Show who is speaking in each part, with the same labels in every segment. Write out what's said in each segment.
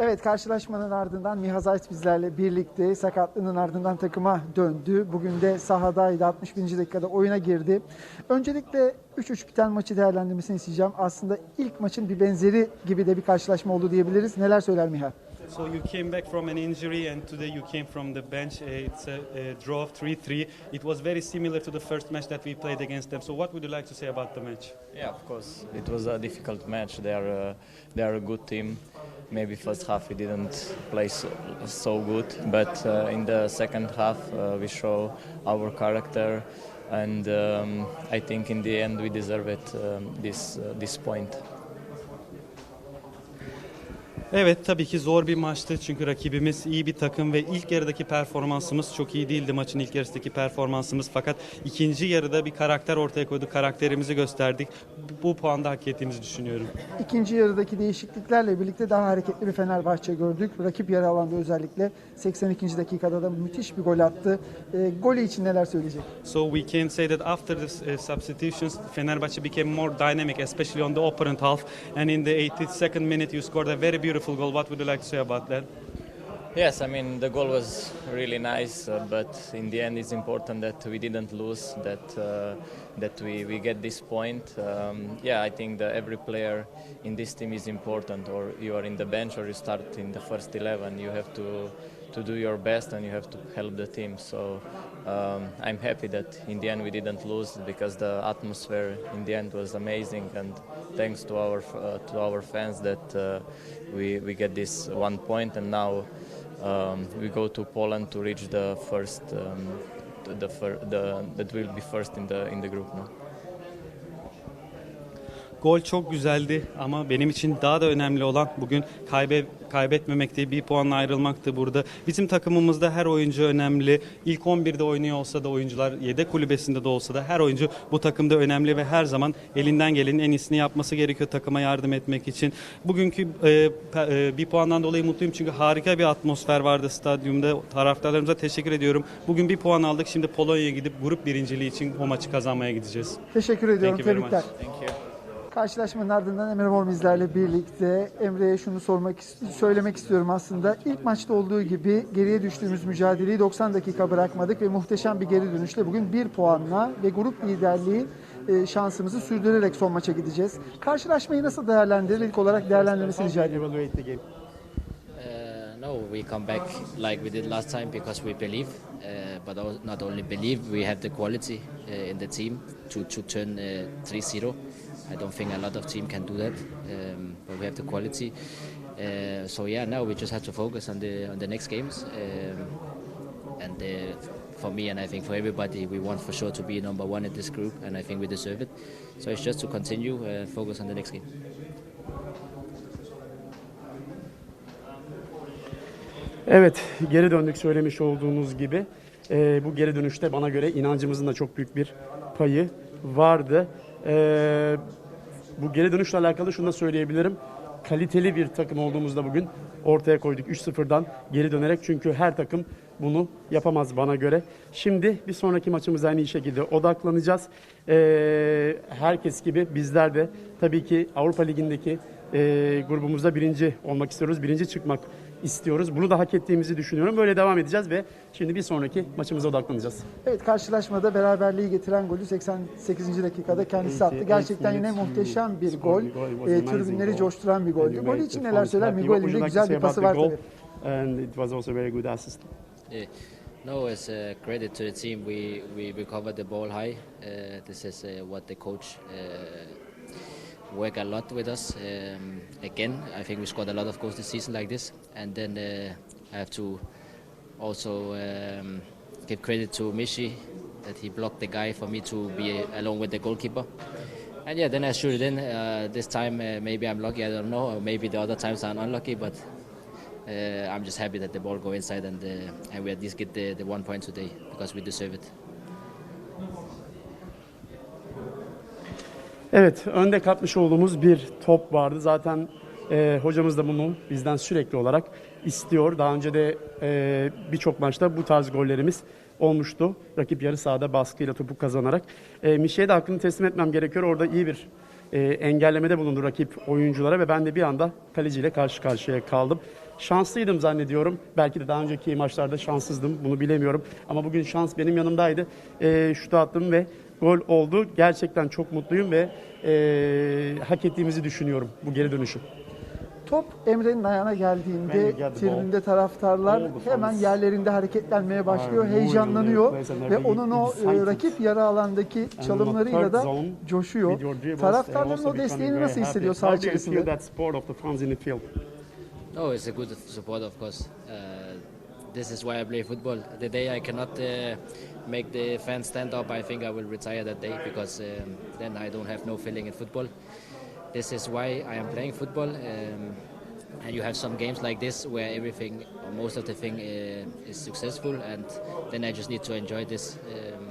Speaker 1: Evet karşılaşmanın ardından Miha Zayt bizlerle birlikte sakatlığının ardından takıma döndü. Bugün de sahadaydı 61. dakikada oyuna girdi. Öncelikle 3-3 biten maçı değerlendirmesini isteyeceğim. Aslında ilk maçın bir benzeri gibi de bir karşılaşma oldu diyebiliriz. Neler söyler Miha?
Speaker 2: So you came back from an injury and today you came from the bench. It's a, a draw of 3-3. It was very similar to the first match that we played against them. So what would you like to say about the match?
Speaker 3: Yeah, of course. It was a difficult match. They are uh, they are a good team. Maybe first half we didn't play so, so good, but uh, in the second half uh, we show our character, and um, I think in the end we deserve it um, this uh, this point.
Speaker 2: Evet tabii ki zor bir maçtı çünkü rakibimiz iyi bir takım ve ilk yarıdaki performansımız çok iyi değildi maçın ilk yarısındaki performansımız fakat ikinci yarıda bir karakter ortaya koyduk karakterimizi gösterdik bu, puanda hak ettiğimizi düşünüyorum.
Speaker 1: İkinci yarıdaki değişikliklerle birlikte daha hareketli bir Fenerbahçe gördük. Rakip yarı alanda özellikle 82. dakikada da müthiş bir gol attı. E, golü için neler söyleyecek?
Speaker 2: So we can say that after the uh, substitutions Fenerbahçe became more dynamic especially on the opponent half and in the 82nd minute you scored a very beautiful goal what would you like to say about that?
Speaker 3: Yes, I mean the goal was really nice, uh, but in the end, it's important that we didn't lose. That uh, that we, we get this point. Um, yeah, I think that every player in this team is important. Or you are in the bench, or you start in the first eleven. You have to to do your best, and you have to help the team. So um, I'm happy that in the end we didn't lose because the atmosphere in the end was amazing, and thanks to our uh, to our fans that uh, we we get this one point, and now um, we go to Poland to reach the first, um, the, the, the that will be first in the in the group now.
Speaker 2: Gol çok güzeldi ama benim için daha da önemli olan bugün kaybe, kaybetmemekti, bir puanla ayrılmaktı burada. Bizim takımımızda her oyuncu önemli. İlk 11'de oynuyor olsa da oyuncular, yedek kulübesinde de olsa da her oyuncu bu takımda önemli ve her zaman elinden gelenin en iyisini yapması gerekiyor takıma yardım etmek için. Bugünkü e, e, bir puandan dolayı mutluyum çünkü harika bir atmosfer vardı stadyumda. Taraftarlarımıza teşekkür ediyorum. Bugün bir puan aldık. Şimdi Polonya'ya gidip grup birinciliği için o maçı kazanmaya gideceğiz.
Speaker 1: Teşekkür ediyorum.
Speaker 2: Thank you very
Speaker 1: Tebrikler.
Speaker 2: much.
Speaker 3: Thank you.
Speaker 1: Karşılaşmanın ardından Emre Mor bizlerle birlikte Emre'ye şunu sormak söylemek istiyorum aslında. İlk maçta olduğu gibi geriye düştüğümüz mücadeleyi 90 dakika bırakmadık ve muhteşem bir geri dönüşle bugün bir puanla ve grup liderliği e, şansımızı sürdürerek son maça gideceğiz. Karşılaşmayı nasıl değerlendirir? İlk olarak değerlendirmesini rica ediyorum.
Speaker 4: Uh, no, we come back like we did last time because we believe, uh, but not only believe, we have the quality uh, in the team to, to turn uh, 3-0. I don't think a lot of team can do that, um, but we have the quality. Uh, so yeah, now we just have to focus on the on the next games. Um, and uh, for me, and I think for everybody, we want for sure to be number one in this group, and I think we deserve it. So it's just to continue, uh, focus on the next game.
Speaker 5: Evet, geri döndük söylemiş olduğunuz gibi. Ee, bu geri dönüşte bana göre inancımızın da çok büyük bir payı vardı. Ee, bu geri dönüşle alakalı şunu da söyleyebilirim. Kaliteli bir takım olduğumuzda bugün ortaya koyduk 3-0'dan geri dönerek. Çünkü her takım bunu yapamaz bana göre. Şimdi bir sonraki maçımıza iyi şekilde odaklanacağız. Ee, herkes gibi bizler de tabii ki Avrupa Ligi'ndeki e, grubumuzda birinci olmak istiyoruz. Birinci çıkmak istiyoruz. Bunu da hak ettiğimizi düşünüyorum. Böyle devam edeceğiz ve şimdi bir sonraki maçımıza odaklanacağız.
Speaker 1: Evet karşılaşmada beraberliği getiren golü 88. dakikada kendisi attı. Gerçekten yine muhteşem bir gol. E, tribünleri coşturan bir goldü. Golü için neler söyler? Miguel'in de güzel bir pası var tabii.
Speaker 5: And it was also very good assist.
Speaker 4: Yeah. No, as a credit to the team, we, we recovered the ball high. Uh, this is uh, what the coach uh, work a lot with us. Um, again, I think we scored a lot of goals this season like this. And then uh, I have to also um, give credit to Mishi that he blocked the guy for me to be along with the goalkeeper. And yeah, then I shoot it in. Uh, this time uh, maybe I'm lucky, I don't know, or maybe the other times I'm unlucky, but uh, I'm just happy that the ball go inside and uh, and we at least get the, the one point today because we deserve it.
Speaker 5: Evet, önde katmış olduğumuz bir top vardı. Zaten e, hocamız da bunu bizden sürekli olarak istiyor. Daha önce de e, birçok maçta bu tarz gollerimiz olmuştu. Rakip yarı sahada baskıyla topu kazanarak. E, Mişe'ye de hakkını teslim etmem gerekiyor. Orada iyi bir e, engellemede bulundu rakip oyunculara ve ben de bir anda kaleciyle karşı karşıya kaldım. şanslıydım zannediyorum. Belki de daha önceki maçlarda şanssızdım. Bunu bilemiyorum. Ama bugün şans benim yanımdaydı. E, şut attım ve gol oldu. Gerçekten çok mutluyum ve e, hak ettiğimizi düşünüyorum bu geri dönüşü.
Speaker 1: Top Emre'nin ayağına geldiğinde tribünde
Speaker 5: ball,
Speaker 1: taraftarlar hemen yerlerinde hareketlenmeye başlıyor,
Speaker 5: are
Speaker 1: heyecanlanıyor ve onun o rakip yarı alandaki
Speaker 5: And
Speaker 1: çalımlarıyla da coşuyor. Taraftarların o desteğini nasıl hissediyor saha içerisinde?
Speaker 4: No, it's a good support, of course. Uh, this is why I play football. The day I cannot uh, make the fans stand up, I think I will retire that day because um, then I don't have no feeling in football. This is why I am playing football. Um, and you have some games like this where everything, or most of the thing, uh, is successful, and then I just need to enjoy this. Um,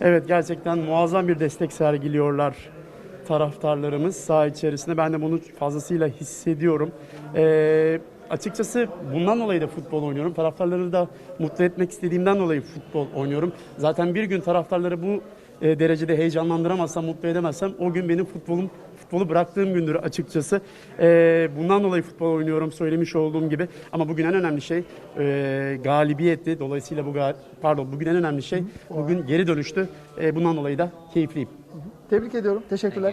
Speaker 5: Evet gerçekten muazzam bir destek sergiliyorlar taraftarlarımız saha içerisinde. Ben de bunu fazlasıyla hissediyorum. Ee, açıkçası bundan dolayı da futbol oynuyorum. Taraftarları da mutlu etmek istediğimden dolayı futbol oynuyorum. Zaten bir gün taraftarları bu e, derecede heyecanlandıramazsam, mutlu edemezsem o gün benim futbolum futbolu bıraktığım gündür açıkçası. Ee, bundan dolayı futbol oynuyorum söylemiş olduğum gibi. Ama bugün en önemli şey e, galibiyetti. Dolayısıyla bu gal- pardon bugün en önemli şey bugün geri dönüştü. E, bundan dolayı da keyifliyim.
Speaker 1: Tebrik ediyorum. Teşekkürler.